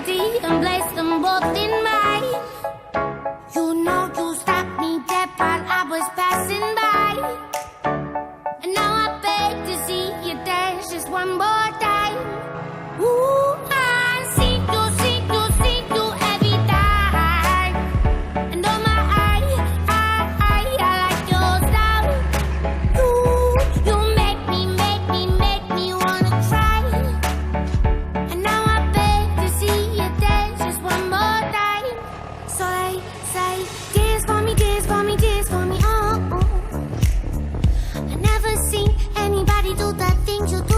melody and place them both in mine. You know you stopped me dead while I was passing by. And now I beg to see you dance just one more. angel